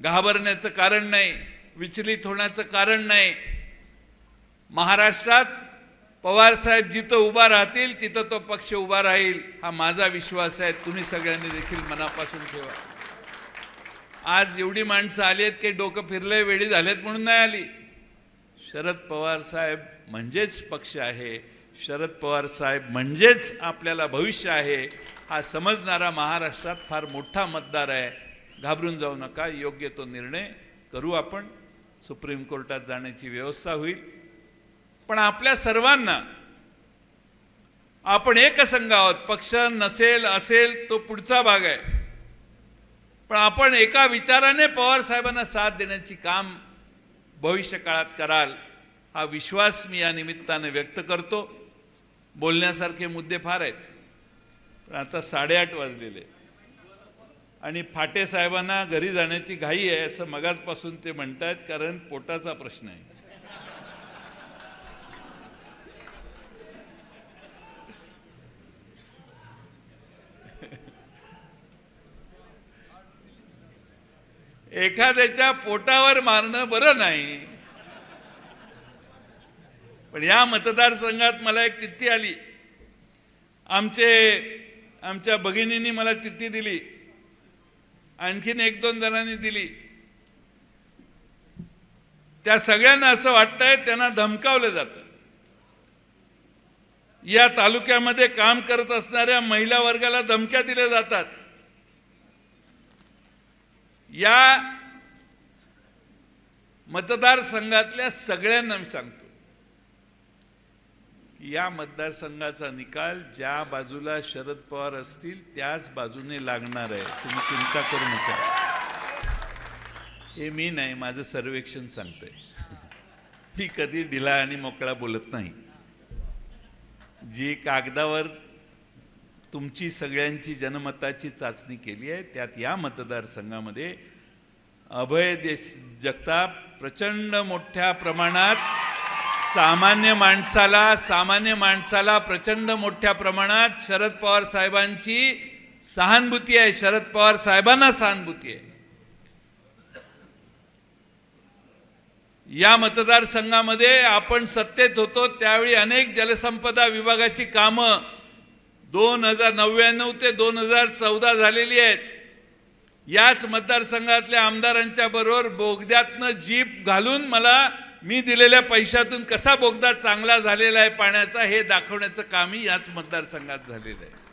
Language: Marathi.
घाबरण्याचं कारण नाही विचलित होण्याचं कारण नाही. महाराष्ट्रात पवारसाहेब जिथं उभा राहतील तिथं तो पक्ष उभा राहील हा माझा विश्वास आहे. तुम्ही सगळ्यांनी देखील मनापासून ठेवा. आज एवढी माणसं आली आहेत की डोकं फिरले वेळी झालेत म्हणून नाही आली. शरद पवार साहेब म्हणजेच पक्ष आहे. शरद पवार साहेब म्हणजेच आपल्याला भविष्य आहे. हा समजणारा महाराष्ट्रात फार मोठा मतदार आहे. घाबरून जाऊ नका योग्य तो निर्णय करू आपण. सुप्रीम कोर्टात जाण्याची व्यवस्था होईल. पण आपल्या सर्वांना आपण एकसंघ आहोत पक्ष नसेल असेल तो पुढचा भाग आहे. पण आपण एका विचाराने पवार साहेबांना साथ देण्याची काम भविष्य काळात कराल हा विश्वास मी या निमित्ताने व्यक्त करतो. बोलण्यासारखे मुद्दे फार आहेत. पण आता साडेआठ वाजलेले. आणि फाटे साहेबांना घरी जाण्याची घाई आहे असं मगाचपासून ते म्हणतायत कारण पोटाचा प्रश्न आहे. एखाद्याच्या पोटावर मारणं बरं नाही. पण या मतदारसंघात मला एक चिठ्ठी आली. आमचे आमच्या भगिनींनी मला चिठ्ठी दिली. आणखीन एक दोन जणांनी दिली. त्या सगळ्यांना असं वाटतंय त्यांना धमकावलं जातं. या तालुक्यामध्ये काम करत असणाऱ्या महिला वर्गाला धमक्या दिल्या जातात. या मतदारसंघातल्या सगळ्यांना मी सांगतो. या मतदारसंघाचा निकाल ज्या बाजूला शरद पवार असतील त्याच बाजूने लागणार आहे. तुम्ही चिंता करू नका. हे मी नाही माझं सर्वेक्षण सांगतंय. मी कधी ढिला आणि मोकळा बोलत नाही. जी कागदावर तुमची सगळ्यांची जनमताची चाचणी केली आहे त्यात या मतदारसंघामध्ये अभय देश जगताप प्रचंड मोठ्या प्रमाणात सामान्य माणसाला सामान्य माणसाला प्रचंड मोठ्या प्रमाणात शरद पवार साहेबांची सहानुभूती आहे. शरद पवार साहेबांना सहानुभूती आहे. या मतदारसंघामध्ये आपण सत्तेत होतो त्यावेळी अनेक जलसंपदा विभागाची कामं दोन हजार नव्याण्णव ते दोन हजार चौदा झालेली आहेत. याच मतदारसंघातल्या आमदारांच्या बरोबर बोगद्यातनं जीप घालून मला मी दिलेल्या पैशातून कसा बोगदा चांगला झालेला आहे पाण्याचा हे दाखवण्याचं कामही याच मतदारसंघात झालेलं आहे.